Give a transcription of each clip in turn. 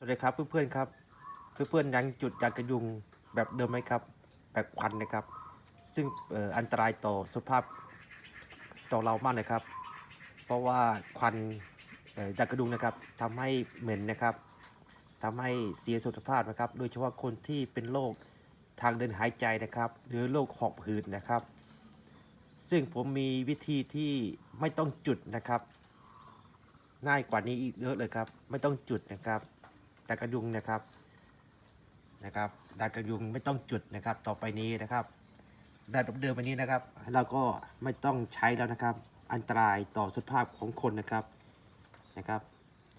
สวัสดีครับเพื่อนๆครับ เพื่อนๆยังจุดยางกระยุงแบบเดิมไหมครับ แบบควันนะครับ ซึ่งอ,อ,อันตรายต่อสุขภาพต่อเรามากนะครับ เพราะว่าควันยางกระดุงนะครับทำให้เหม็นนะครับทำให้เสียสุขภาพนะครับ โดยเฉพาะคนที่เป็นโรคทางเดินหายใจนะครับ หรือโรคหอบหืดนะครับ ซึ่งผมมีวิธีที่ไม่ต้องจุดนะครับ ง่ายกว่านี้อีกเยอะเลยครับ ไม่ต้องจุดนะครับ ดากระยุงนะครับนะครับดากระยุงไม่ต้องจุดนะครับ ต่อไปนี้นะครับแบบเดิมๆอันนี้นะครับ เราก็ไม่ต้องใช้แล้วนะครับ อันตรายต่อสุขภาพของคนนะครับนะครับ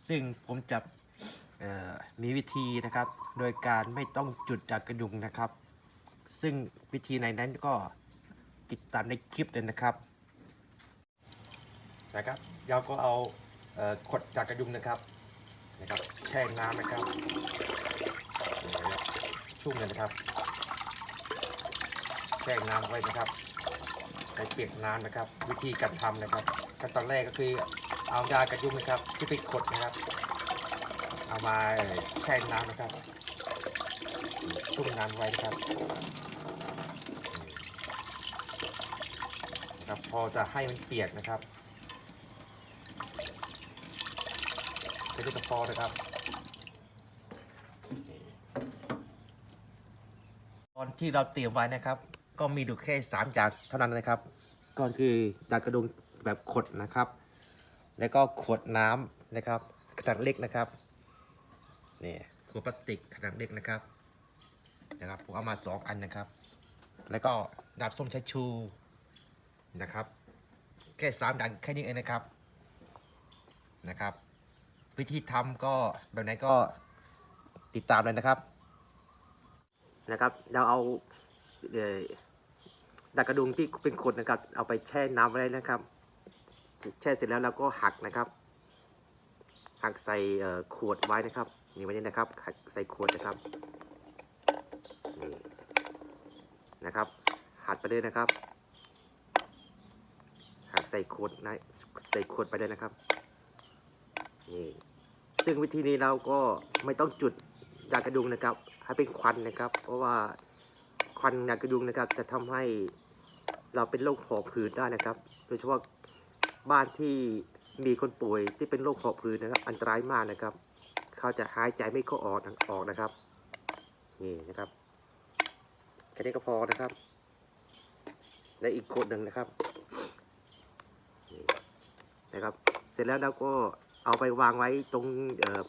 ซึ่งผมจะมีวิธีนะครับ โดยการไม่ต้องจุดดากระยุงนะครับ ซึ่งวิธีในนั้นก็ติดตามในคลิปเลยนะครับนะครับเราก็เอาขวดจากกระยุงนะครับ นะครับแช่น้ำนะครับชุ่มเลยนะครับแช่น้ำไว้นะครับใส่เปียกน้ำนะครับ วิธีการทำนะครับขั้นตอนแรกก็คือเอายากระยุงนะครับ ที่เป็นขดนะครับ เอามาแช่น้ำนะครับชุ่มน้ำไว้นะครับนะครับพอจะให้มันเปียกนะครับ ใช้ด้กระพอนะครับตอนที่เราเตรียมไว้นะครับ ก็มีดูแค่สามอย่างเท่านั้นนะครับ ก็คือดากระดุงแบบขดนะครับ แล้วก็ขวดน้ำนะครับขนาดเล็กนะครับนี่ขวดพลาสติกขนาดเล็กนะครับนะครับผมเอามาสองอันนะครับ แล้วก็น้ำส้มชาชูนะครับ แค่สามอย่างแค่นี้เองนะครับนะครับ วิธีทำก็แบบไหนก็ติดตามเลยนะครับ นะครับ เราเอาเดักกระดุมที่เป็นขวดนะครับ เอาไปแช่น้ำไว้นะครับ แช่เสร็จแล้วเราก็หักนะครับ หักใส่ขวดไว้นะครับนี่ไว้นี่นะครับ หักใส่ขวดนะครับนี่นะครับ หักไปเลยนะครับ หักใส่ขวดนะใส่ขวดไปเลยนะครับนี่ ซึ่งวิธีนี้เราก็ไม่ต้องจุดยากระดุงนะครับ ให้เป็นควันนะครับ เพราะว่าควันยากระดุงนะครับ จะทำให้เราเป็นโรคหอบหืดได้นะครับ โดยเฉพาะบ้านที่มีคนป่วยที่เป็นโรคหอบหืดนะครับ อันตรายมากนะครับ เขาจะหายใจไม่เข้าออกออกนะครับนี่นะครับแค่นี้ก็พอนะครับและอีกคนหนึ่งนะครับนะครับ เสร็จแล้วเราก็ เอาไปวางไว้ตรง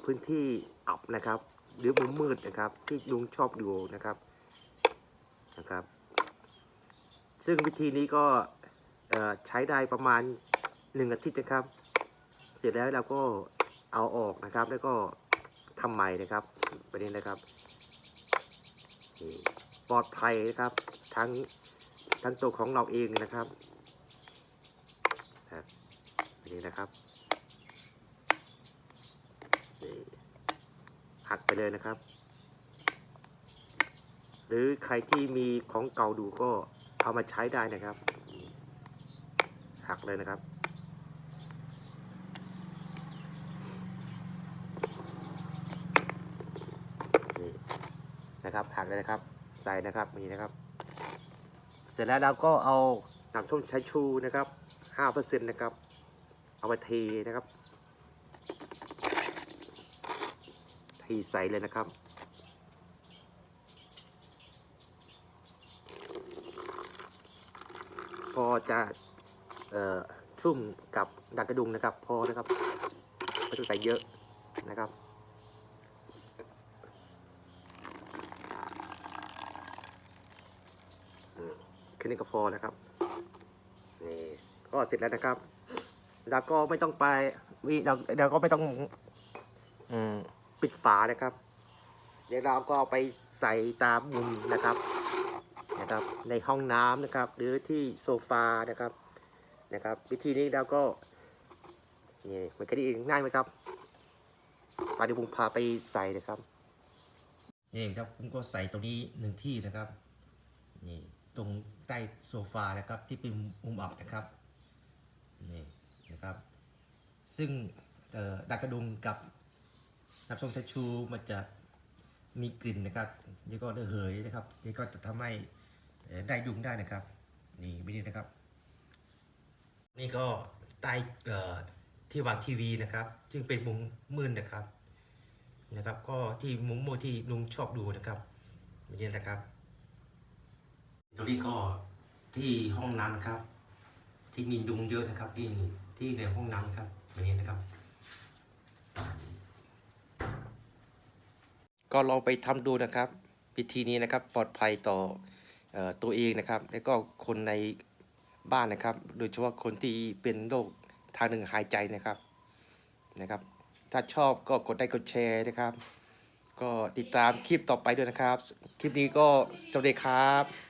พื้นที่อับนะครับ หรือมุมมืดนะครับ ที่ลุงชอบดูนะครับนะครับ ซึ่งวิธีนี้ก็ใช้ได้ประมาณหนึ่งอาทิตย์นะครับ เสร็จแล้วเราก็เอาออกนะครับ แล้วก็ทำใหม่นะครับประเด็นนะครับปลอดภัยนะครับทั้งทั้งตัวของเราเองนะครับครับนี่นะครับ หักไปเลยนะครับ หรือใครที่มีของเก่าดูก็เอามาใช้ได้นะครับ หักเลยนะครับนี่นะครับหักเลยนะครับ ใส่นะครับนี่นะครับ เสร็จแล้วเราก็เอาน้ำส้มสายชูนะครับ5%นะครับ เอามาเทนะครับ ทีใส่เลยนะครับ พอจะออชุ่มกับดักกระดุงนะครับ พอนะครับไม่ต้องใส่เยอะนะครับแค่นี้ก็พอนะครับนี่ก็เสร็จแล้วนะครับแล้วก็ไม่ต้องไปวิเราเราก็ไม่ต้อง อืม ปิดฝานะครับ เดี๋ยวเราก็ไปใส่ตามมุมนะครับนะครับ ในห้องน้ำนะครับ หรือที่โซฟานะครับนะครับ วิธีนี้เราก็นี่มันก็ดีง่ายไหมครับปาดิบุงพาไปใส่นะครับนี่ครับผมก็ใส่ตรงนี้หนึ่งที่นะครับนี่ตรงใต้โซฟานะครับ ที่เป็นมุมอับนะครับนี่นะครับ ซึ่งเอ่อดักกระดุมกับ น้ำส้มสายชูมันจะมีกลิ่นนะครับนี่ก็ระเหยนะครับนี่ก็จะทำให้ได้ยุงได้นะครับ นี่ไม่นี่นะครับ นี่ก็ใต้เอ่อที่วางทีวีนะครับ ซึ่งเป็นมุมมืดนนะครับนะครับ ก็ที่มุมโมที่ลุงชอบดูนะครับนี่นะครับตรงนี้ก็ที่ห้องน้ำนะครับ ที่มียุงเยอะนะครับที่ที่ในห้องน้ำครับอย่างนี้นะครับ ก็ลองไปทำดูนะครับวิธีนี้นะครับปลอดภัยต่อออตัวเองนะครับ แล้วก็คนในบ้านนะครับ โดยเฉพาะคนที่เป็นโรคทางหนึ่งหายใจนะครับนะครับ ถ้าชอบก็กดไลค์กดแชร์นะครับ ก็ติดตามคลิปต่อไปด้วยนะครับ คลิปนี้ก็สวัสดีครับ